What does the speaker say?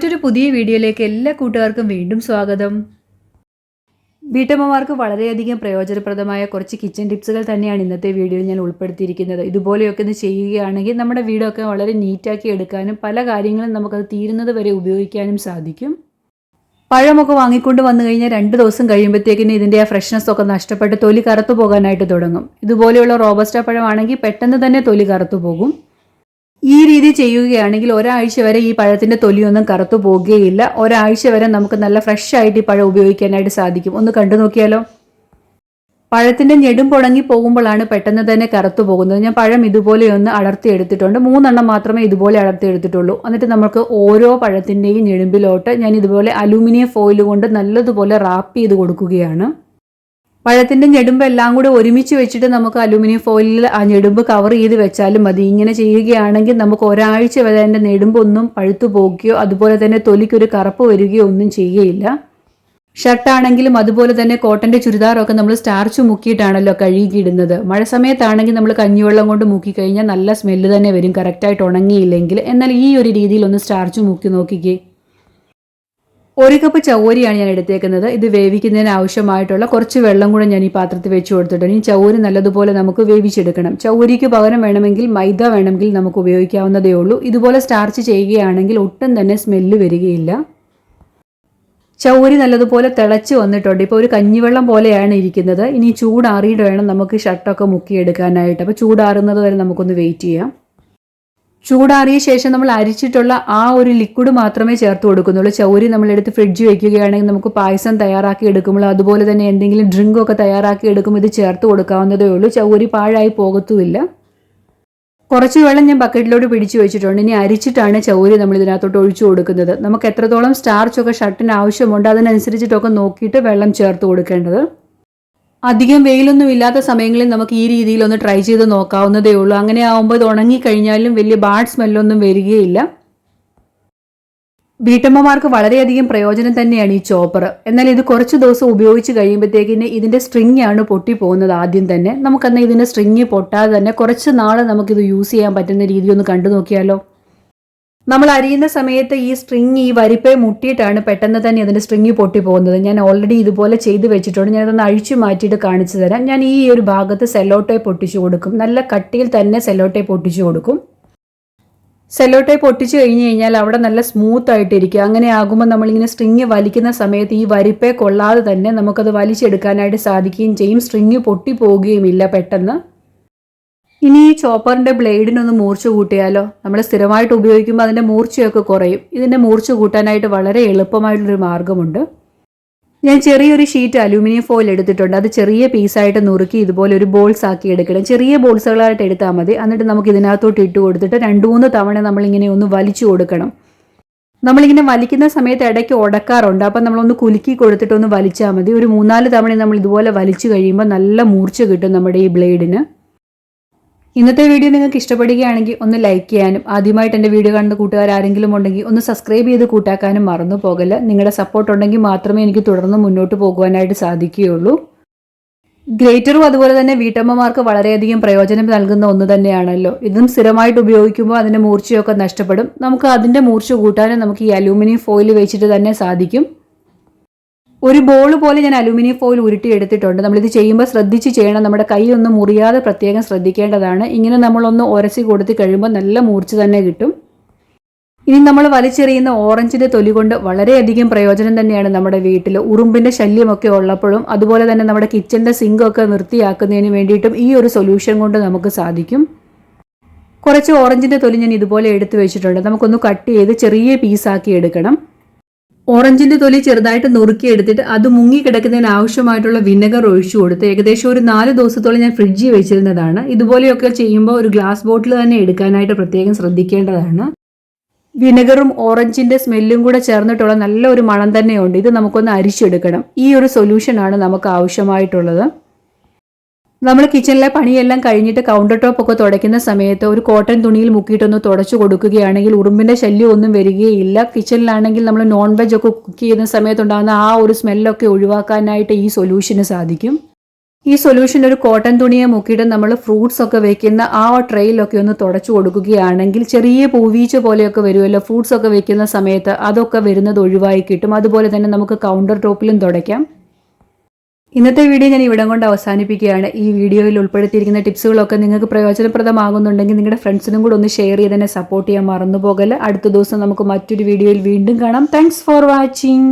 മറ്റൊരു പുതിയ വീഡിയോയിലേക്ക് എല്ലാ കൂട്ടുകാർക്കും വീണ്ടും സ്വാഗതം. വീട്ടമ്മമാർക്ക് വളരെയധികം പ്രയോജനപ്രദമായ കുറച്ച് കിച്ചൺ ടിപ്സുകൾ തന്നെയാണ് ഇന്നത്തെ വീഡിയോയിൽ ഞാൻ ഉൾപ്പെടുത്തിയിരിക്കുന്നത്. ഇതുപോലെയൊക്കെ ഒന്ന് ചെയ്യുകയാണെങ്കിൽ നമ്മുടെ വീടൊക്കെ വളരെ നീറ്റാക്കി എടുക്കാനും പല കാര്യങ്ങളും നമുക്കത് തീരുന്നത് വരെ ഉപയോഗിക്കാനും സാധിക്കും. പഴമൊക്കെ വാങ്ങിക്കൊണ്ട് വന്നു കഴിഞ്ഞാൽ രണ്ട് ദിവസം കഴിയുമ്പോഴത്തേക്കിന് ഇതിന്റെ ആ ഫ്രഷ്നെസ് ഒക്കെ നഷ്ടപ്പെട്ട് തൊലി കറുത്തു പോകാനായിട്ട് തുടങ്ങും. ഇതുപോലെയുള്ള റോബസ്റ്റ പഴമാണെങ്കിൽ പെട്ടെന്ന് തന്നെ തൊലി കറുത്തു പോകും. ഈ രീതി ചെയ്യുകയാണെങ്കിൽ ഒരാഴ്ച വരെ ഈ പഴത്തിന്റെ തൊലിയൊന്നും കറുത്തു പോകുകയില്ല. ഒരാഴ്ച വരെ നമുക്ക് നല്ല ഫ്രഷ് ആയിട്ട് ഈ പഴം ഉപയോഗിക്കാനായിട്ട് സാധിക്കും. ഒന്ന് കണ്ടു നോക്കിയാലോ? പഴത്തിന്റെ ഞെടും പുടങ്ങി പോകുമ്പോഴാണ് പെട്ടെന്ന് തന്നെ കറുത്തു പോകുന്നത്. ഞാൻ പഴം ഇതുപോലെ ഒന്ന് അടർത്തി എടുത്തിട്ടുണ്ട്. മൂന്നെണ്ണം മാത്രമേ ഇതുപോലെ അടർത്തി എടുത്തിട്ടുള്ളൂ. എന്നിട്ട് നമുക്ക് ഓരോ പഴത്തിന്റെയും ഞെടുമ്പിലോട്ട് ഞാൻ ഇതുപോലെ അലൂമിനിയം ഫോയിൽ കൊണ്ട് നല്ലതുപോലെ റാപ്പ് ചെയ്ത് കൊടുക്കുകയാണ്. പഴത്തിന്റെ ഞെടുമ്പ് എല്ലാം കൂടെ ഒരുമിച്ച് വെച്ചിട്ട് നമുക്ക് അലുമിനിയം ഫോയിലിൽ ആ ഞെടുമ്പ് കവർ ചെയ്ത് വെച്ചാലും മതി. ഇങ്ങനെ ചെയ്യുകയാണെങ്കിൽ നമുക്ക് ഒരാഴ്ച വരെ അതിന്റെ നെടുമ്പൊന്നും പഴുത്തു പോകുകയോ അതുപോലെ തന്നെ തൊലിക്കൊരു കറുപ്പ് വരികയോ ഒന്നും ചെയ്യുകയില്ല ഷർട്ടാണെങ്കിലും അതുപോലെ തന്നെ കോട്ടന്റെ ചുരിദാറൊക്കെ നമ്മൾ സ്റ്റാർച്ച് മുക്കിയിട്ടാണല്ലോ കഴുകിയിടുന്നത്. മഴ സമയത്താണെങ്കിൽ നമ്മൾ കഞ്ഞിവെള്ളം കൊണ്ട് മുക്കി കഴിഞ്ഞാൽ നല്ല സ്മെല്ല് തന്നെ വരും. കറക്റ്റായിട്ട് ഉണങ്ങിയില്ലെങ്കിൽ. എന്നാൽ ഈ ഒരു രീതിയിൽ ഒന്ന് സ്റ്റാർച്ച് മുക്കി നോക്കിക്കേ. ഒരു കപ്പ് ചവോരിയാണ് ഞാൻ എടുത്തേക്കുന്നത്. ഇത് വേവിക്കുന്നതിന് ആവശ്യമായിട്ടുള്ള കുറച്ച് വെള്ളം കൂടെ ഞാൻ ഈ പാത്രത്തിൽ വെച്ച് കൊടുത്തിട്ടുണ്ട്. ഈ ചവോരി നല്ലതുപോലെ നമുക്ക് വേവിച്ചെടുക്കണം. ചവോരിക്ക് പകരം വേണമെങ്കിൽ മൈദ വേണമെങ്കിൽ നമുക്ക് ഉപയോഗിക്കാവുന്നതേ ഉള്ളൂ. ഇതുപോലെ സ്റ്റാർച്ച് ചെയ്യുകയാണെങ്കിൽ ഒട്ടും തന്നെ സ്മെല്ല് വരികയില്ല. ചൗരി നല്ലതുപോലെ തിളച്ച് വന്നിട്ടുണ്ട്. ഇപ്പോൾ ഒരു കഞ്ഞിവെള്ളം പോലെയാണ് ഇരിക്കുന്നത്. ഇനി ചൂടാറിയിട്ട് വേണം നമുക്ക് ഷർട്ടൊക്കെ മുക്കിയെടുക്കാനായിട്ട്. അപ്പോൾ ചൂടാറുന്നത് വരെ നമുക്കൊന്ന് വെയിറ്റ് ചെയ്യാം. ചൂടാറിയ ശേഷം നമ്മൾ അരിച്ചിട്ടുള്ള ആ ഒരു ലിക്വിഡ് മാത്രമേ ചേർത്ത് കൊടുക്കുന്നുള്ളൂ. ചൗരി നമ്മളെടുത്ത് ഫ്രിഡ്ജ് വെക്കുകയാണെങ്കിൽ നമുക്ക് പായസം തയ്യാറാക്കി എടുക്കുമ്പോൾ അതുപോലെ തന്നെ എന്തെങ്കിലും ഡ്രിങ്കൊക്കെ തയ്യാറാക്കി എടുക്കുമ്പോൾ ഇത് ചേർത്ത് കൊടുക്കാവുന്നതേ ഉള്ളൂ. ചൗരി പാഴായി പോകത്തുമില്ല. കുറച്ച് വെള്ളം ഞാൻ ബക്കറ്റിലോട്ട് പിടിച്ചു വെച്ചിട്ടുണ്ട്. ഇനി അരിച്ചിട്ടാണ് ചൗരി നമ്മൾ ഇതിനകത്തോട്ട് ഒഴിച്ചു കൊടുക്കുന്നത്. നമുക്ക് എത്രത്തോളം സ്റ്റാർച്ചൊക്കെ ഷട്ടിന് ആവശ്യമുണ്ട് അതിനനുസരിച്ചിട്ടൊക്കെ നോക്കിയിട്ട് വെള്ളം ചേർത്ത് കൊടുക്കേണ്ടത്. അധികം വെയിലൊന്നും ഇല്ലാത്ത സമയങ്ങളിൽ നമുക്ക് ഈ രീതിയിൽ ഒന്ന് ട്രൈ ചെയ്ത് നോക്കാവുന്നതേ ഉള്ളൂ. അങ്ങനെ ആവുമ്പോൾ ഇത് ഉണങ്ങിക്കഴിഞ്ഞാലും വലിയ ബാഡ് സ്മെല്ലൊന്നും വരികയില്ല. വീട്ടമ്മമാർക്ക് വളരെയധികം പ്രയോജനം തന്നെയാണ് ഈ ചോപ്പർ എന്നാൽ ഇത് കുറച്ച് ദിവസം ഉപയോഗിച്ച് കഴിയുമ്പോഴത്തേക്കിന് ഇതിന്റെ സ്ട്രിങ് ആണ് പൊട്ടി പോകുന്നത് ആദ്യം തന്നെ. നമുക്കെന്നാൽ ഇതിന്റെ സ്ട്രിങ് പൊട്ടാതെ തന്നെ കുറച്ച് നാൾ നമുക്കിത് യൂസ് ചെയ്യാൻ പറ്റുന്ന രീതി ഒന്ന് കണ്ടു നോക്കിയാലോ നമ്മൾ അരിയുന്ന സമയത്ത് ഈ സ്ട്രിങ് ഈ വരിപ്പയെ മുട്ടിയിട്ടാണ് പെട്ടെന്ന് തന്നെ അതിന്റെ സ്ട്രിങ് പൊട്ടി പോകുന്നത് ഞാൻ ഓൾറെഡി ഇതുപോലെ ചെയ്ത് വെച്ചിട്ടുണ്ട്. ഞാനതൊന്ന് അഴിച്ചു മാറ്റിയിട്ട് കാണിച്ചു തരാം. ഞാൻ ഈ ഒരു ഭാഗത്ത് സെല്ലോട്ടെ പൊട്ടിച്ചു കൊടുക്കും. നല്ല കട്ടിയിൽ തന്നെ സെല്ലോട്ടെ പൊട്ടിച്ചു കൊടുക്കും. സെല്ലോ പൊട്ടിച്ചു കഴിഞ്ഞ് കഴിഞ്ഞാൽ അവിടെ നല്ല സ്മൂത്ത് ആയിട്ടിരിക്കും. അങ്ങനെ ആകുമ്പോൾ നമ്മളിങ്ങനെ സ്ട്രിങ് വലിക്കുന്ന സമയത്ത് ഈ വരിപ്പെ കൊള്ളാതെ തന്നെ നമുക്കത് വലിച്ചെടുക്കാനായിട്ട് സാധിക്കുകയും ചെയ്യും. സ്ട്രിങ് പൊട്ടി പോവുകയുമില്ല പെട്ടെന്ന്. ഇനി ഈ ചോപ്പറിന്റെ ബ്ലേഡിനൊന്ന് മൂർച്ച കൂട്ടിയാലോ? നമ്മൾ സ്ഥിരമായിട്ട് ഉപയോഗിക്കുമ്പോൾ അതിന്റെ മൂർച്ചയൊക്കെ കുറയും. ഇതിന്റെ മൂർച്ച കൂട്ടാനായിട്ട് വളരെ എളുപ്പമായിട്ടുള്ളൊരു മാർഗമുണ്ട് ഞാൻ ചെറിയൊരു ഷീറ്റ് അലൂമിനിയം ഫോയിൽ എടുത്തിട്ടുണ്ട്. അത് ചെറിയ പീസായിട്ട് നുറുക്കി ഇതുപോലെ ഒരു ബോൾസ് ആക്കി എടുക്കണം. ചെറിയ ബോൾസുകളായിട്ട് എടുത്താൽ മതി. എന്നിട്ട് നമുക്ക് ഇതിനകത്തോട്ട് ഇട്ട് കൊടുത്തിട്ട് രണ്ട് മൂന്ന് തവണ നമ്മളിങ്ങനെ ഒന്ന് വലിച്ചു കൊടുക്കണം. നമ്മളിങ്ങനെ വലിക്കുന്ന സമയത്ത് ഇടയ്ക്ക് ഉടക്കാറുണ്ട് അപ്പം നമ്മളൊന്ന് കുലുക്കി കൊടുത്തിട്ടൊന്ന് വലിച്ചാൽ മതി. ഒരു മൂന്നാൽ തവണ നമ്മൾ ഇതുപോലെ വലിച്ചു കഴിയുമ്പോൾ നല്ല മൂർച്ച കിട്ടും നമ്മുടെ ഈ ബ്ലേഡിന്. ഇന്നത്തെ വീഡിയോ നിങ്ങൾക്ക് ഇഷ്ടപ്പെടുകയാണെങ്കിൽ ഒന്ന് ലൈക്ക് ചെയ്യാനും ആദ്യമായിട്ട് എന്റെ വീഡിയോ കാണുന്ന കൂട്ടുകാർ ആരെങ്കിലും ഉണ്ടെങ്കിൽ ഒന്ന് സബ്സ്ക്രൈബ് ചെയ്ത് കൂട്ടാക്കാനും മറന്നു പോകല്ല. നിങ്ങളുടെ സപ്പോർട്ട് ഉണ്ടെങ്കിൽ മാത്രമേ എനിക്ക് തുടർന്ന് മുന്നോട്ട് പോകുവാനായിട്ട് സാധിക്കുകയുള്ളൂ. ഗ്രേറ്ററും അതുപോലെ തന്നെ വീട്ടമ്മമാർക്ക് വളരെയധികം പ്രയോജനം നൽകുന്ന ഒന്ന് തന്നെയാണല്ലോ. ഇതും സ്ഥിരമായിട്ട് ഉപയോഗിക്കുമ്പോൾ അതിന്റെ മൂർച്ചയൊക്കെ നഷ്ടപ്പെടും. നമുക്ക് അതിന്റെ മൂർച്ച കൂട്ടാനും നമുക്ക് ഈ അലൂമിനിയം ഫോയിൽ വെച്ചിട്ട് തന്നെ സാധിക്കും. ഒരു ബോൾ പോലെ ഞാൻ അലുമിനിയം ഫോയിൽ ഉരുട്ടി എടുത്തിട്ടുണ്ട് നമ്മളിത് ചെയ്യുമ്പോൾ ശ്രദ്ധിച്ച് ചെയ്യണം. നമ്മുടെ കൈ ഒന്ന് മുറിയാതെ പ്രത്യേകം ശ്രദ്ധിക്കേണ്ടതാണ്. ഇങ്ങനെ നമ്മളൊന്ന് ഉരಸಿ കൊടുത്ത് കഴിയുമ്പോൾ നല്ല മൂർച്ച തന്നെ കിട്ടും. ഇനി നമ്മൾ വലിച്ചെറിയുന്ന ഓറഞ്ചിന്റെ തൊലി കൊണ്ട് വളരെയധികം പ്രയോജനം തന്നെയാണ് നമ്മുടെ വീട്ടിൽ. ഉറുമ്പിന്റെ ശല്യമൊക്കെ ഉള്ളപ്പോഴും അതുപോലെ തന്നെ നമ്മുടെ കിച്ചന്റെ സിങ്കൊക്കെ വൃത്തിയാക്കുന്നതിന് വേണ്ടിയിട്ടും ഈ ഒരു സൊല്യൂഷൻ കൊണ്ട് നമുക്ക് സാധിക്കും. കുറച്ച് ഓറഞ്ചിന്റെ തൊലി ഞാൻ ഇതുപോലെ എടുത്തു വെച്ചിട്ടുണ്ട്. നമുക്കൊന്ന് കട്ട് ചെയ്ത് ചെറിയ പീസാക്കി എടുക്കണം. ഓറഞ്ചിന്റെ തൊലി ചെറുതായിട്ട് നുറുക്കി എടുത്തിട്ട് അത് മുങ്ങി കിടക്കുന്നതിന് ആവശ്യമായിട്ടുള്ള വിനെഗർ ഒഴിച്ചു കൊടുത്ത് ഏകദേശം ഒരു നാല് ദിവസത്തോളം ഞാൻ ഫ്രിഡ്ജിൽ വെച്ചിരുന്നതാണ്. ഇതുപോലെയൊക്കെ ചെയ്യുമ്പോൾ ഒരു ഗ്ലാസ് ബോട്ടിൽ തന്നെ എടുക്കാനായിട്ട് പ്രത്യേകം ശ്രദ്ധിക്കേണ്ടതാണ്. വിനെഗറും ഓറഞ്ചിന്റെ സ്മെല്ലും കൂടെ ചേർന്നിട്ടുള്ള നല്ല ഒരു മണം തന്നെയുണ്ട്. ഇത് നമുക്കൊന്ന് അരിച്ചെടുക്കണം. ഈ ഒരു സൊല്യൂഷനാണ് നമുക്ക് ആവശ്യമായിട്ടുള്ളത്. നമ്മൾ കിച്ചണിലെ പണിയെല്ലാം കഴിഞ്ഞിട്ട് കൗണ്ടർ ടോപ്പ് ഒക്കെ തുടയ്ക്കുന്ന സമയത്ത് ഒരു കോട്ടൺ തുണിയിൽ മുക്കിയിട്ടൊന്ന് തുടച്ചു കൊടുക്കുകയാണെങ്കിൽ ഉറുമ്പിന്റെ ശല്യം ഒന്നും വരികയില്ല. കിച്ചണിലാണെങ്കിൽ നമ്മൾ നോൺ വെജ് ഒക്കെ കുക്ക് ചെയ്യുന്ന സമയത്തുണ്ടാകുന്ന ആ ഒരു സ്മെല്ലൊക്കെ ഒഴിവാക്കാനായിട്ട് ഈ സൊല്യൂഷന് സാധിക്കും. ഈ സൊല്യൂഷൻ ഒരു കോട്ടൺ തുണിയെ മുക്കിയിട്ട് നമ്മൾ ഫ്രൂട്ട്സ് ഒക്കെ വെക്കുന്ന ആ ട്രെയിലൊക്കെ ഒന്ന് തുടച്ചു കൊടുക്കുകയാണെങ്കിൽ ചെറിയ പൂവീച്ച പോലെയൊക്കെ വരുമല്ലോ. ഫ്രൂട്ട്സ് ഒക്കെ വെക്കുന്ന സമയത്ത് അതൊക്കെ വരുന്നത് ഒഴിവായി കിട്ടും. അതുപോലെ തന്നെ നമുക്ക് കൗണ്ടർ ടോപ്പിലും തുടയ്ക്കാം. ഇന്നത്തെ വീഡിയോ ഞാൻ ഇവിടം കൊണ്ട് അവസാനിപ്പിക്കുകയാണ്. ഈ വീഡിയോയിൽ ഉൾപ്പെടുത്തിയിരിക്കുന്ന ടിപ്സുകളൊക്കെ നിങ്ങൾക്ക് പ്രയോജനപ്രദമാകുന്നുണ്ടെങ്കിൽ നിങ്ങളുടെ ഫ്രണ്ട്സിനും കൂടെ ഒന്ന് ഷെയർ ചെയ്ത് തന്നെ സപ്പോർട്ട് ചെയ്യാൻ മറന്നു പോകല്ല അടുത്ത ദിവസം നമുക്ക് മറ്റൊരു വീഡിയോയിൽ വീണ്ടും കാണാം. Thanks for watching